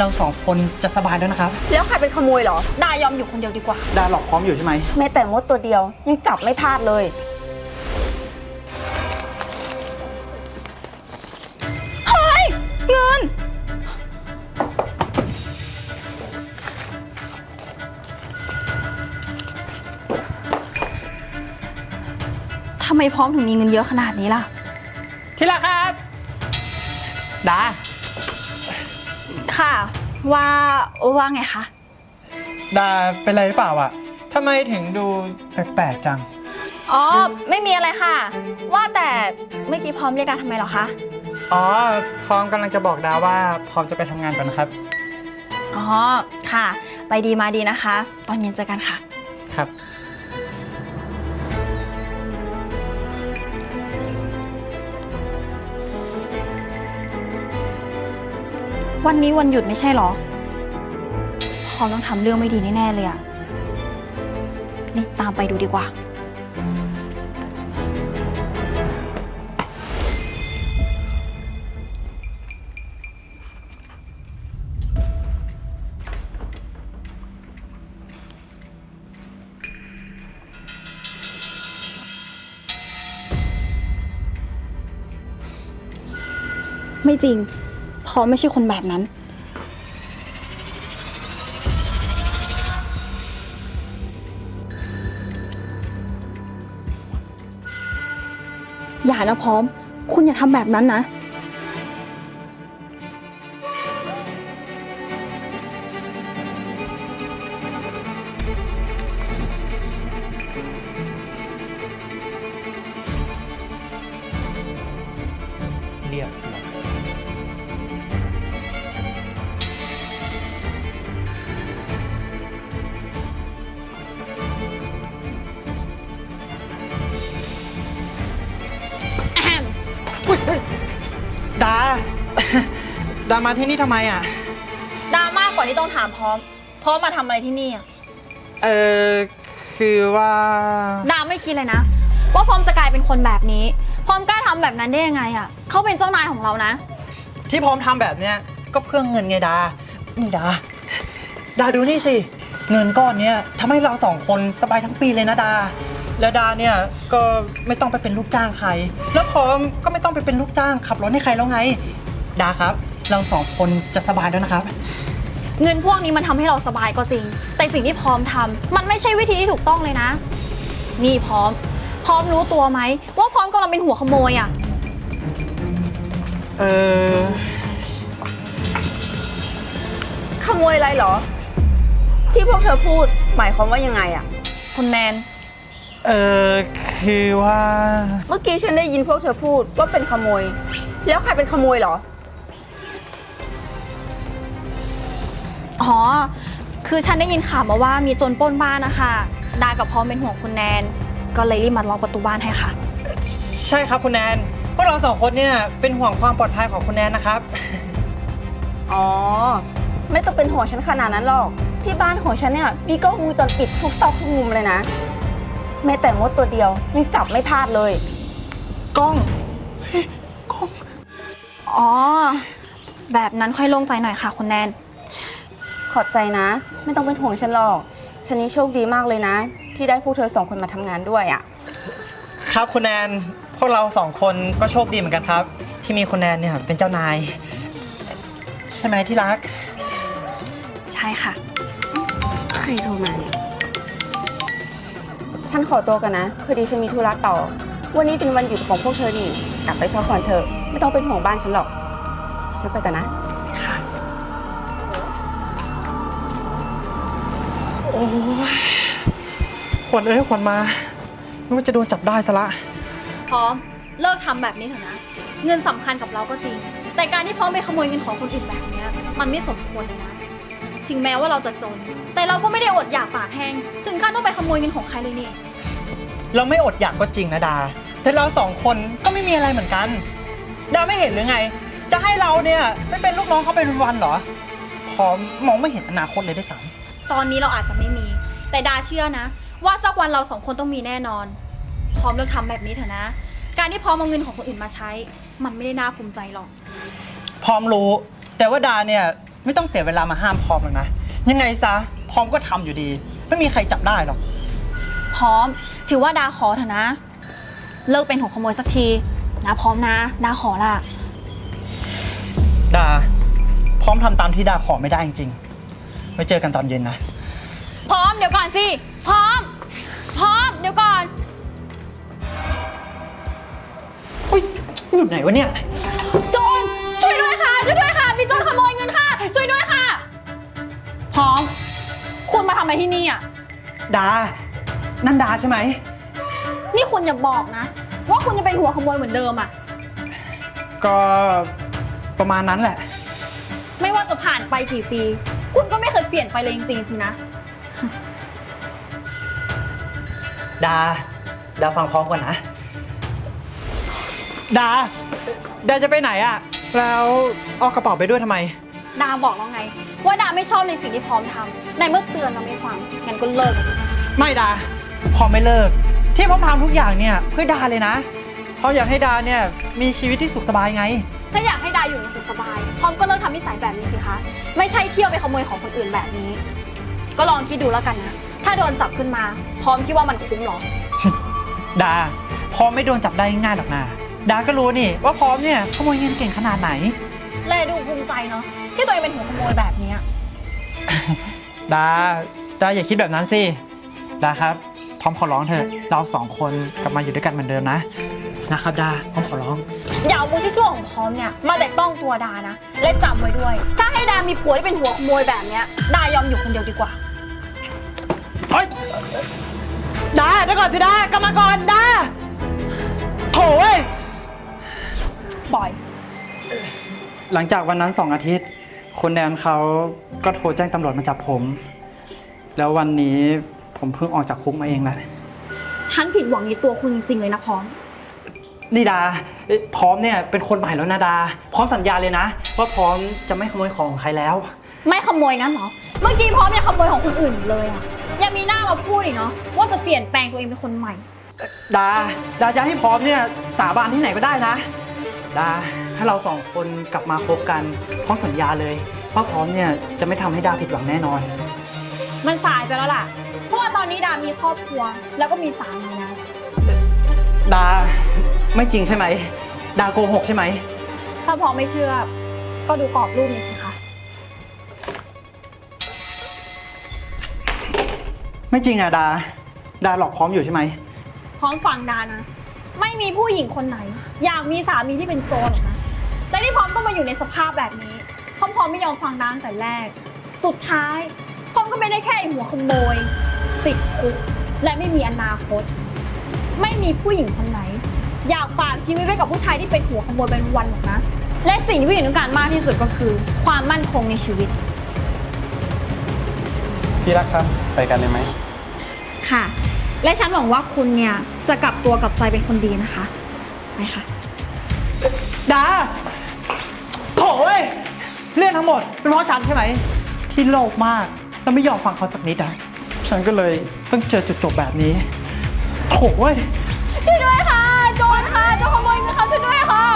เราสองคนจะสบายแล้วนะครับ แล้วใครเป็นขโมยเหรอ ดายอมอยู่คนเดียวดีกว่า ดาหลอกพร้อมอยู่ใช่ไหม แม้แต่มดตัวเดียว ยังจับไม่พลาดเลย เฮ้ย เงิน ทำไมพร้อมถึงมีเงินเยอะขนาดนี้ล่ะ ที่รักครับ ดา ค่ะ ว่าว่าไงคะ ดาเป็นไรหรือเปล่าอะทำไมถึงดูแปลกๆจัง อ๋อ ไม่มีอะไรค่ะ ว่าแต่เมื่อกี้พร้อมเรียกดาทำไมเหรอคะ อ๋อ พร้อมกำลังจะบอกดาว่าพร้อมจะไปทำงานก่อนนะครับ อ๋อ ค่ะ ไปดีมาดีนะคะ ตอนเย็นเจอกันค่ะ ครับ วันนี้วันหยุดไม่ใช่เหรอ พอต้องทำเรื่องไม่ดีแน่ๆเลยอะนี่ตามไปดูดีกว่า ไม่จริง พร้อมไม่ใช่คนแบบนั้น อย่านะพร้อม คุณอย่าทำแบบนั้นนะ เรียบ ดามาที่นี่ทำไมอะ ดราม่ากว่าที่ต้องถามพร้อม พร้อมมาทำอะไรที่นี่อะเออคือว่า ดาไม่คิดเลยนะ ว่าพร้อมจะกลายเป็นคนแบบนี้ พร้อมกล้าทำแบบนั้นได้ยังไงอะเขาเป็นเจ้านายของเรานะ ที่พร้อมทำแบบเนี้ยก็เพื่อเงินไงดา นี่ดา ดาดูนี่สิ เงินก้อนเนี้ยทำให้เราสองคนสบายทั้งปีเลยนะดา และดาเนี่ยก็ไม่ต้องไปเป็นลูกจ้างใคร แล้วพร้อมก็ไม่ต้องไปเป็นลูกจ้างขับรถให้ใครแล้วไง ดาครับ เราสองคนจะสบายแล้วนะครับ เงินพวกนี้มันทำให้เราสบายก็จริง แต่สิ่งที่พร้อมทำมันไม่ใช่วิธีที่ถูกต้องเลยนะ นี่พร้อม พร้อมรู้ตัวไหมว่าพร้อมกำลังเป็นหัวขโมยอะเออขโมยอะไรเหรอ ที่พวกเธอพูดหมายความว่ายังไงอะคุณแนน เออคือว่า เมื่อกี้ฉันได้ยินพวกเธอพูดว่าเป็นขโมย แล้วใครเป็นขโมยเหรอ อ๋อ คือฉันได้ยินข่าวมาว่ามีโจรปล้นบ้านนะคะดากับพร้อมเป็นห่วงคุณแนน ก็เลยรีบมาล็อกประตูบ้านให้ค่ะ ใช่ครับคุณแนน พวกเราสองคนเนี่ยเป็นห่วงความปลอดภัยของคุณแนนนะครับ อ๋อ ไม่ต้องเป็นห่วงฉันขนาดนั้นหรอก ที่บ้านของฉันเนี่ยมีกล้องวงจรปิดทุกซอกทุกมุมเลยนะ แม้แต่มดตัวเดียวยังจับไม่พลาดเลย กล้องอ๋อ แบบนั้นค่อยโล่งใจหน่อยค่ะคุณแนน ขอบใจนะ ไม่ต้องเป็นห่วงฉันหรอก ฉันนี่โชคดีมากเลยนะ ที่ได้พวกเธอสองคนมาทำงานด้วยอะ่ะ ครับคุณแนนพวกเราสองคนก็โชคดีเหมือนกันครับ ที่มีคุณแนนเนี่ยเป็นเจ้านาย ใช่ไหมที่รัก ใช่ค่ะ ใครโทรมาเนี่ยฉันขอตัวกันนะพอดีฉันมีธุระต่อ วันนี้เป็นวันหยุดของพวกเธอนี่กลับไปพักผ่อนเถอะไม่ต้องเป็นห่วงบ้านฉันหรอกฉันไปกันนะ โอ้ยขวัญเอ้ยขวัญมานึกว่าจะโดนจับได้ซะละ พร้อมเลิกทำแบบนี้เถอะนะ เงินสำคัญกับเราก็จริง แต่การที่พร้อมไปขโมยเงินของคนอื่นแบบเนี้ยมันไม่สมควรเลยนะ ถึงแม้ว่าเราจะจน แต่เราก็ไม่ได้อดอยากปากแห้ง ถึงขั้นต้องไปขโมยเงินของใครเลยนี่ เราไม่อดอยากก็จริงนะดา แต่เราสองคนก็ไม่มีอะไรเหมือนกัน ดาไม่เห็นหรือไง จะให้เราเนี่ยไม่เป็นลูกน้องเขาไปวันๆเหรอ พร้อมมองไม่เห็นอนาคตเลยได้วยซ้ ตอนนี้เราอาจจะไม่มี แต่ดาเชื่อนะ ว่าสักวันเราสองคนต้องมีแน่นอน พร้อมเลิกทำแบบนี้เถอะนะ การที่พร้อมเอาเงินของคนอื่นมาใช้ มันไม่ได้น่าภูมิใจหรอกำพร้อมรู้ แต่ว่าดาเนี่ยไม่ต้องเสียเวลามาห้ามพร้อมหรอกนะ ยังไงซะพร้อมก็ทำอยู่ดี ไม่มีใครจับได้หรอก พร้อม ถือว่าดาขอเถอะนะ เลิกเป็นหัวขโมยสักทีนะพร้อมนะ ดาขอละ ดา พร้อมทำตามที่ดาขอไม่ได้จริงๆไว้เจอกันตอนเย็นนะ พร้อมเดี๋ยวก่อนสิ พร้อม พร้อมเดี๋ยวก่อน อุ้ยอยู่ไหนวะเนี่ย โจรช่วยด้วยค่ะ ช่วยด้วยค่ะ มีโจรขโมยเงินค่ะ ช่วยด้วยค่ะ พร้อม คุณมาทำอะไรที่นี่อะ ดา นั่นดาใช่ไหม นี่คุณอย่าบอกนะ ว่าคุณจะเป็นหัวขโมยเหมือนเดิมอะ ก็ประมาณนั้นแหละ ไม่ว่าจะผ่านไปกี่ปี คุณก็ไม่เคยเปลี่ยนไปเลยจริงๆสินะ ดา ดาฟังพร้อมก่อนนะ ดา ดาจะไปไหนอะแล้วเอากระเป๋าไปด้วยทำไม ดาบอกแล้วไง ว่าดาไม่ชอบในสิ่งที่พร้อมทำในเมื่อเตือนเราไม่ฟัง งั้นก็เลิกกันไม่ดาพร้อมไม่เลิก ที่พร้อมทำทุกอย่างเนี่ยเพื่อดาเลยนะเพราะอยากให้ดาเนี่ยมีชีวิตที่สุขสบายไง ถ้าอยากให้ดาอยู่ในสุขสบาย พร้อมก็เลิกทำนิสัยแบบนี้สิคะ ไม่ใช่เที่ยวไปขโมยของคนอื่นแบบนี้ ก็ลองคิดดูแล้วกันนะ ถ้าโดนจับขึ้นมา พร้อมคิดว่ามันคุ้มเหรอ ดา พร้อมไม่โดนจับได้ง่ายหรอกนะดาก็รู้นี่ ว่าพร้อมเนี่ยขโมยเงินเก่งขนาดไหน เลยดูภูมิใจเนาะที่ตัวเองเป็นหัวขโมยแบบเนี้ยดา ดาอย่าคิดแบบนั้นสิ ดาครับ พร้อมขอร้องเถอะ เราสองคนกลับมาอยู่ด้วยกันเหมือนเดิมนะ นะครับดา พร้อมขอร้อง อย่าเอามูชิชั่วของพร้อมเนี่ยมาแต่ต้องตัวดานะ และจำไว้ด้วย ถ้าให้ดามีผัวที่เป็นหัวขโมยแบบเนี้ยดายอมอยู่คนเดียวดีกว่า เฮ้ยดาเดี๋ยวก่อนสิดากลับมาก่อนดาโถ่เว้ยปล่อย หลังจากวันนั้นสองอาทิตย์ คนแดนเขาก็โทรแจ้งตำรวจมาจับผม แล้ววันนี้ผมเพิ่งออกจากคุกมาเองแหละ ฉันผิดหวังในตัวคุณจริงๆเลยนะพร้อม นี่ดาเอ้ยพร้อมเนี่ยเป็นคนใหม่แล้วนะดา พร้อมสัญญาเลยนะ ว่าพร้อมจะไม่ขโมยของของใครแล้ว ไม่ขโมยงั้นเหรอ เมื่อกี้พร้อมยังขโมยของคนอื่นอยู่เลยอะยังมีหน้ามาพูดอีกเนาะว่าจะเปลี่ยนแปลงตัวเองเป็นคนใหม่ ดา ดาจะให้พร้อมเนี่ยสาบานที่ไหนก็ได้นะ ดา ถ้าเราสองคนกลับมาคบกัน พร้อมสัญญาเลยว่าพร้อมเนี่ยจะไม่ทำให้ดาผิดหวังแน่นอน มันสายไปแล้วล่ะ เพราะว่าตอนนี้ดามีครอบครัวแล้วก็มีสามีนะดา ไม่จริงใช่ไหม ดาโกหกใช่ไหม ถ้าพร้อมไม่เชื่อ ก็ดูกรอบรูปนี้สิคะ ไม่จริงอะดา ดาหลอกพร้อมอยู่ใช่ไหม พร้อมฟังดานะ ไม่มีผู้หญิงคนไหน อยากมีสามีที่เป็นโจรหรอกนะ แต่ที่พร้อมต้องมาอยู่ในสภาพแบบนี้พร้อมพร้อมไม่ยอมฟังดาตั้งแต่แรก สุดท้ายพร้อมก็ไม่ได้แค่ไอ้หัวขโมยติดคุกและไม่มีอนาคต ไม่มีผู้หญิงคนไหน อยากฝากชีวิตไว้กับผู้ชายที่เป็นหัวขโมยเป็นวันหรอกนะ และสิ่งที่ผู้หญิงต้องการมากที่สุดก็คือ ความมั่นคงในชีวิตพี่รักครับ ไปกันเลยไหม ค่ะ และฉันหวังว่าคุณเนี่ยจะกลับตัวกลับใจเป็นคนดีนะคะ ไปค่ะ ดาโถ่เว้ยเรื่องทั้งหมดเป็นเพราะฉันใช่ไหม ที่โลภมากแล้วไม่ยอมฟังเขาสักนิดอะฉันก็เลยต้องเจอจุดจบแบบนี้โถ่เว้ย ช่วยด้วยค่ะ